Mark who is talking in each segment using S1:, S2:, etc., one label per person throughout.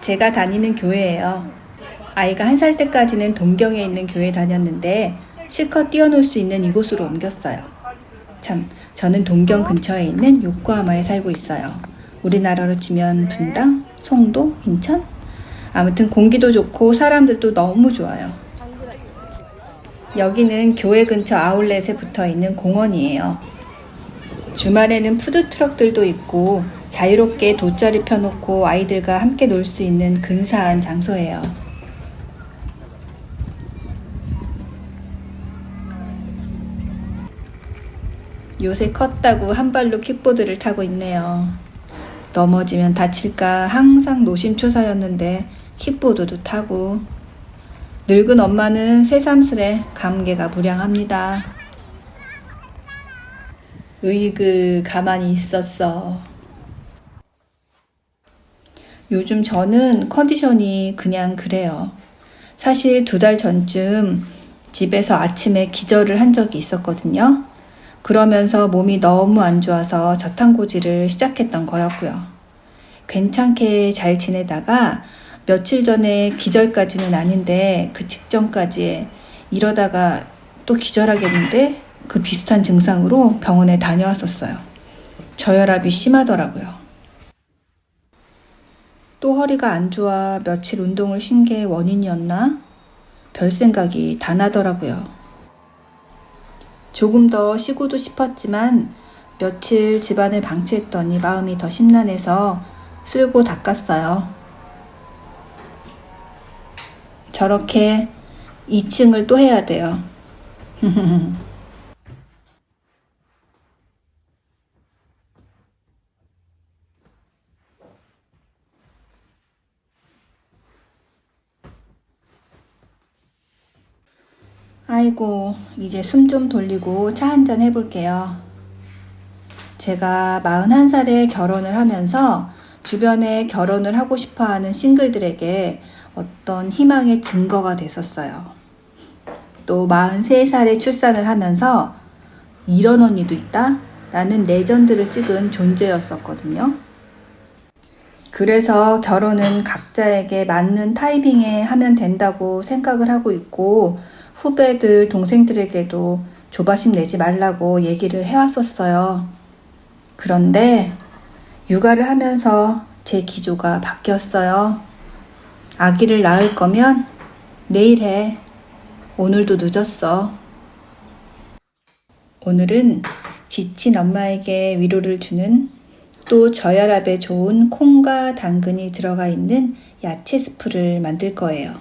S1: 제가 다니는 교회예요. 아이가 한 살 때까지는 동경에 있는 교회 다녔는데 실컷 뛰어놀 수 있는 이곳으로 옮겼어요. 참, 저는 동경 근처에 있는 요코하마에 살고 있어요. 우리나라로 치면 분당, 송도, 인천? 아무튼 공기도 좋고 사람들도 너무 좋아요. 여기는 교회 근처 아울렛에 붙어 있는 공원이에요. 주말에는 푸드트럭들도 있고 자유롭게 돗자리 펴놓고 아이들과 함께 놀 수 있는 근사한 장소예요. 요새 컸다고 한 발로 킥보드를 타고 있네요. 넘어지면 다칠까 항상 노심초사였는데 킥보드도 타고 늙은 엄마는 새삼스레 감개가 무량합니다. 으이그 가만히 있었어. 요즘 저는 컨디션이 그냥 그래요. 사실 두 달 전쯤 집에서 아침에 기절을 한 적이 있었거든요. 그러면서 몸이 너무 안 좋아서 저탄고지를 시작했던 거였고요. 괜찮게 잘 지내다가 며칠 전에 기절까지는 아닌데 그 직전까지 이러다가 또 기절하겠는데 그 비슷한 증상으로 병원에 다녀왔었어요. 저혈압이 심하더라고요. 또 허리가 안 좋아 며칠 운동을 쉰 게 원인이었나? 별 생각이 다 나더라고요. 조금 더 쉬고도 싶었지만 며칠 집안을 방치했더니 마음이 더 심란해서 쓸고 닦았어요. 저렇게 2층을 또 해야 돼요. 아이고, 이제 숨 좀 돌리고 차 한 잔 해볼게요. 제가 41살에 결혼을 하면서 주변에 결혼을 하고 싶어 하는 싱글들에게 어떤 희망의 증거가 됐었어요. 또 43살에 출산을 하면서 이런 언니도 있다? 라는 레전드를 찍은 존재였었거든요. 그래서 결혼은 각자에게 맞는 타이밍에 하면 된다고 생각을 하고 있고, 후배들, 동생들에게도 조바심 내지 말라고 얘기를 해왔었어요. 그런데 육아를 하면서 제 기조가 바뀌었어요. 아기를 낳을 거면 내일 해. 오늘도 늦었어. 오늘은 지친 엄마에게 위로를 주는 또 저혈압에 좋은 콩과 당근이 들어가 있는 야채 스프를 만들 거예요.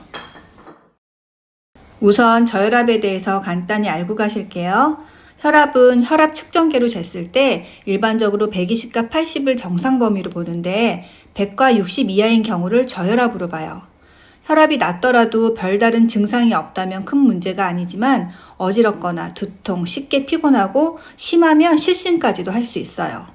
S1: 우선 저혈압에 대해서 간단히 알고 가실게요. 혈압은 혈압 측정계로 쟀을 때 일반적으로 120과 80을 정상 범위로 보는데 100과 60 이하인 경우를 저혈압으로 봐요. 혈압이 낮더라도 별다른 증상이 없다면 큰 문제가 아니지만 어지럽거나 두통, 쉽게 피곤하고 심하면 실신까지도 할 수 있어요.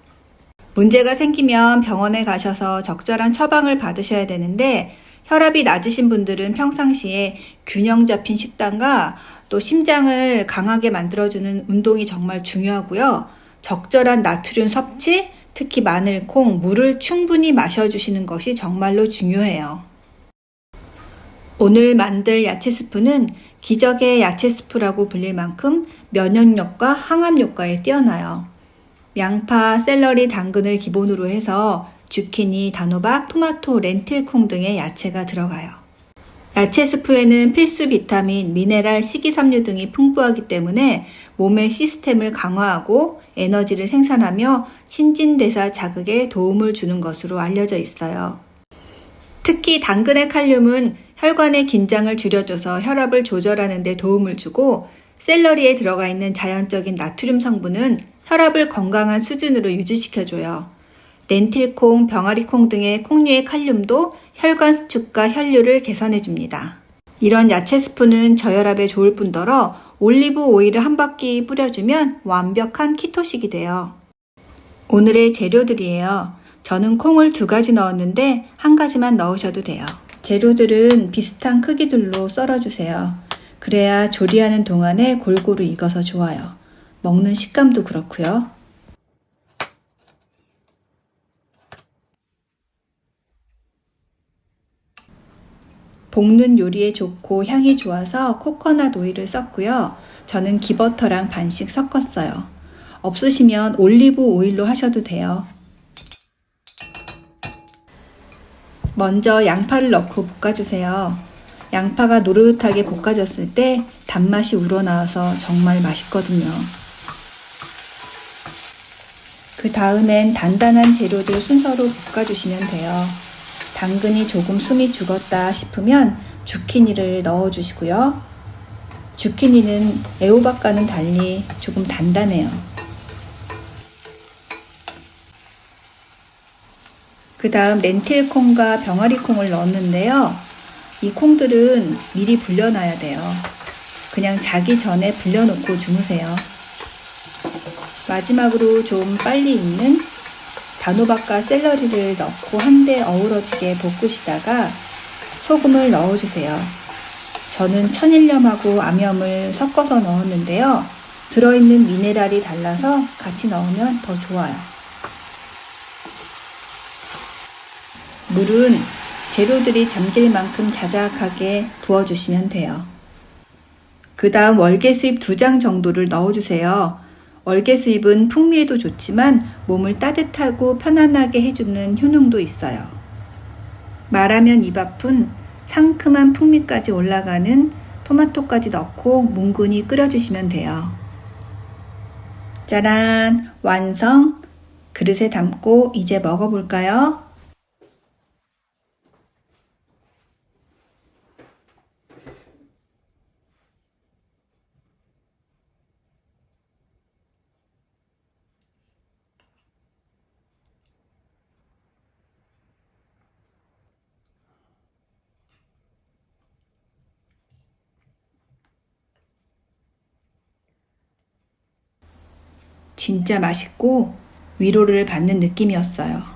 S1: 문제가 생기면 병원에 가셔서 적절한 처방을 받으셔야 되는데 혈압이 낮으신 분들은 평상시에 균형 잡힌 식단과 또 심장을 강하게 만들어주는 운동이 정말 중요하고요. 적절한 나트륨 섭취, 특히 마늘, 콩, 물을 충분히 마셔주시는 것이 정말로 중요해요. 오늘 만들 야채 스프는 기적의 야채 스프라고 불릴 만큼 면역력과 항암 효과에 뛰어나요. 양파, 샐러리, 당근을 기본으로 해서 주키니, 단호박, 토마토, 렌틸콩 등의 야채가 들어가요. 야채 스프에는 필수 비타민, 미네랄, 식이섬유 등이 풍부하기 때문에 몸의 시스템을 강화하고 에너지를 생산하며 신진대사 자극에 도움을 주는 것으로 알려져 있어요. 특히 당근의 칼륨은 혈관의 긴장을 줄여줘서 혈압을 조절하는 데 도움을 주고 샐러리에 들어가 있는 자연적인 나트륨 성분은 혈압을 건강한 수준으로 유지시켜줘요. 렌틸콩, 병아리콩 등의 콩류의 칼륨도 혈관 수축과 혈류를 개선해 줍니다. 이런 야채 스프는 저혈압에 좋을 뿐더러 올리브 오일을 한 바퀴 뿌려주면 완벽한 키토식이 돼요. 오늘의 재료들이에요. 저는 콩을 두 가지 넣었는데 한 가지만 넣으셔도 돼요. 재료들은 비슷한 크기들로 썰어주세요. 그래야 조리하는 동안에 골고루 익어서 좋아요. 먹는 식감도 그렇고요. 볶는 요리에 좋고 향이 좋아서 코코넛 오일을 썼고요. 저는 기버터랑 반씩 섞었어요. 없으시면 올리브 오일로 하셔도 돼요. 먼저 양파를 넣고 볶아주세요. 양파가 노릇하게 볶아졌을 때 단맛이 우러나와서 정말 맛있거든요. 그 다음엔 단단한 재료들 순서로 볶아주시면 돼요. 당근이 조금 숨이 죽었다 싶으면 주키니를 넣어주시고요. 주키니는 애호박과는 달리 조금 단단해요. 그 다음 렌틸콩과 병아리콩을 넣었는데요. 이 콩들은 미리 불려놔야 돼요. 그냥 자기 전에 불려놓고 주무세요. 마지막으로 좀 빨리 익는 단호박과 샐러리를 넣고 한데 어우러지게 볶으시다가 소금을 넣어주세요. 저는 천일염하고 암염을 섞어서 넣었는데요. 들어있는 미네랄이 달라서 같이 넣으면 더 좋아요. 물은 재료들이 잠길 만큼 자작하게 부어주시면 돼요. 그 다음 월계 수잎 두 장 정도를 넣어주세요. 월계 수잎은 풍미에도 좋지만 몸을 따뜻하고 편안하게 해주는 효능도 있어요. 말하면 입 아픈 상큼한 풍미까지 올라가는 토마토까지 넣고 뭉근히 끓여주시면 돼요. 짜란! 완성! 그릇에 담고 이제 먹어볼까요? 진짜 맛있고 위로를 받는 느낌이었어요.